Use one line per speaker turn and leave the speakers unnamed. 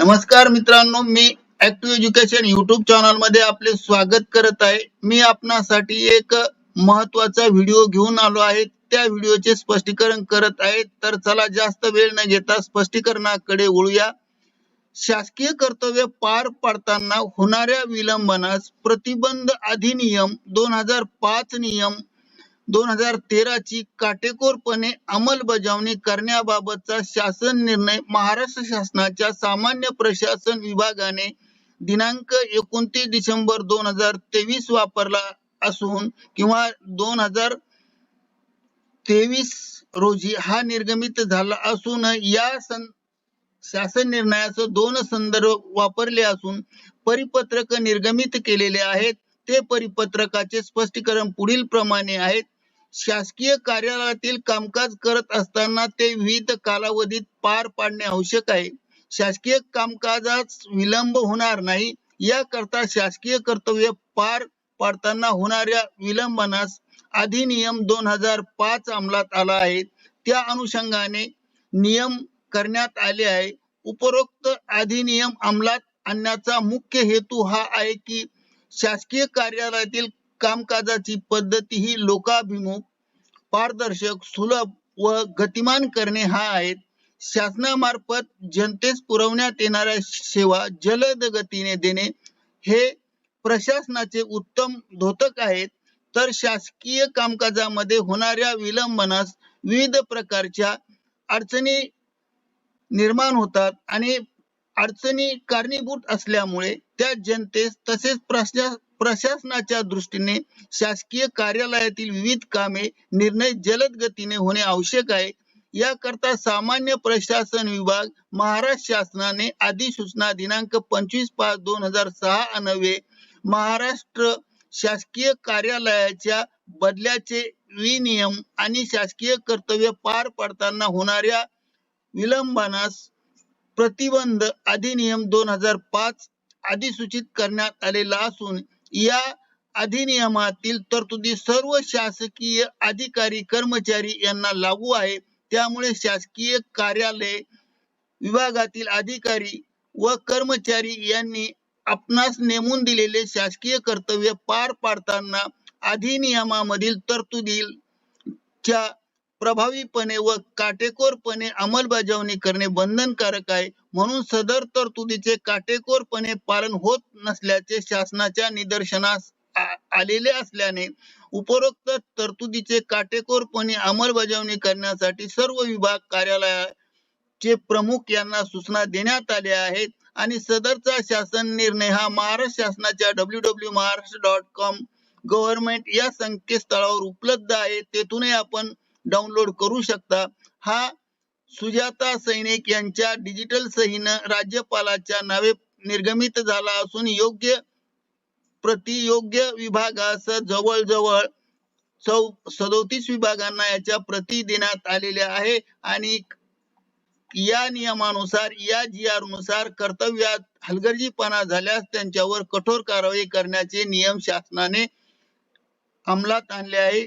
नमस्कार मित्रांनो मी ऍक्टिव्ह एज्युकेशन युट्यूब चॅनलमध्ये आपले स्वागत करत आहे. मी आपणासाठी एक महत्त्वाचा व्हिडिओ घेऊन आलो आहे. त्या व्हिडिओचे स्पष्टीकरण करत आहे. तर चला जास्त वेळ न घेता स्पष्टीकरणाकडे वळूया. शासकीय कर्तव्य पार पाडताना होणाऱ्या विलंबनास प्रतिबंध अधिनियम दोन हजार पाच नियम दोन हजार तेराची काटेकोरपणे अंमलबजावणी करण्याबाबतचा शासन निर्णय महाराष्ट्र शासनाच्या सामान्य प्रशासन विभागाने दिनांक एकोणतीस डिसेंबर दोन हजार तेवीस वापरला असून किंवा दोन हजार तेवीस रोजी हा निर्गमित झाला असून या सं शासन निर्णयाचं दोन संदर्भ वापरले असून परिपत्रक निर्गमित केलेले आहेत. ते परिपत्रकाचे स्पष्टीकरण पुढील प्रमाणे आहेत. शासकीय कार्यालयातील कामकाज करत असताना ते विविध कालावधीत पार पाडणे आवश्यक आहे. शासकीय कामकाजात विलंब होणार नाही. याकरता शासकीय कर्तव्य पार पाडताना होणाऱ्या विलंबनास अधिनियम दोन हजार पाच अंमलात आला आहे. त्या अनुषंगाने नियम करण्यात आले आहे. उपरोक्त अधिनियम अंमलात आणण्याचा मुख्य हेतू हा आहे की शासकीय कार्यालयातील कामकाजाची पद्धती ही लोकाभिमुख पारदर्शक सुलभ व गतिमान करणे हा आहे. शासनामार्फत जनतेस पुरवण्यात येणाऱ्या सेवा जलद गतीने देणे हे प्रशासनाचे उत्तम धोतक आहेत तर शासकीय कामकाजामध्ये होणाऱ्या विलंबनास विविध प्रकारच्या अडचणी निर्माण होतात आणि अडचणी कारणीभूत असल्यामुळे त्या जनतेस तसेच प्रशा प्रशासनाच्या दृष्टीने शासकीय कार्यालयातील विविध कामे निर्णय जलद गतीने होणे आवश्यक आहे. याकरता सामान्य प्रशासन विभाग महाराष्ट्र शासनाने अधिसूचना दिनांक पंचवीस पाच दोन हजार सहा अन्वये महाराष्ट्र शासकीय कार्यालयाच्या बदल्याचे विनियम आणि शासकीय कर्तव्य पार पाडताना होणाऱ्या विलंबनास प्रतिबंध अधिनियम दोन हजार पाच अधिसूचित करण्यात आलेला असून या अधिनियमातील तरतुदी सर्व शासकीय अधिकारी कर्मचारी यांना लागू आहे. त्यामुळे शासकीय कार्यालय विभागातील अधिकारी व कर्मचारी यांनी आपणास नेमून दिलेले शासकीय कर्तव्य पार पाडताना अधिनियमामधील तरतुदीच्या प्रभावीपणे व काटेकोरपणे अंमलबजावणी करणे बंधनकारक आहे. म्हणून सदर तरतुदीचे काटेकोरपणे पालन होत नसल्याचे शासनाच्या निदर्शनास आलेले असल्याने उपरोक्त तरतुदीचे काटेकोरपणे अंमलबजावणी करण्यासाठी सर्व विभाग कार्यालयाचे प्रमुख यांना सूचना देण्यात आल्या आहेत. आणि सदरचा शासन निर्णय हा महाराष्ट्र शासनाच्या W W Maharashtra dot com government या संकेतस्थळावर उपलब्ध आहे. तेथूनही आपण डाउनलोड करू शकता. हा सुजाता सैनिक यांच्या डिजिटल सहीनं राज्यपालाच्या नावे निर्गमित झाला असून योग्य प्रति योग्य विभागास जवळजवळ चौ सदोतीस विभागांना याच्या प्रती देण्यात आलेल्या आहे आणि या नियमानुसार या जी आरनुसार कर्तव्यात हलगर्जीपणा झाल्यास त्यांच्यावर कठोर कारवाई करण्याचे नियम शासनाने अंमलात आणले आहे.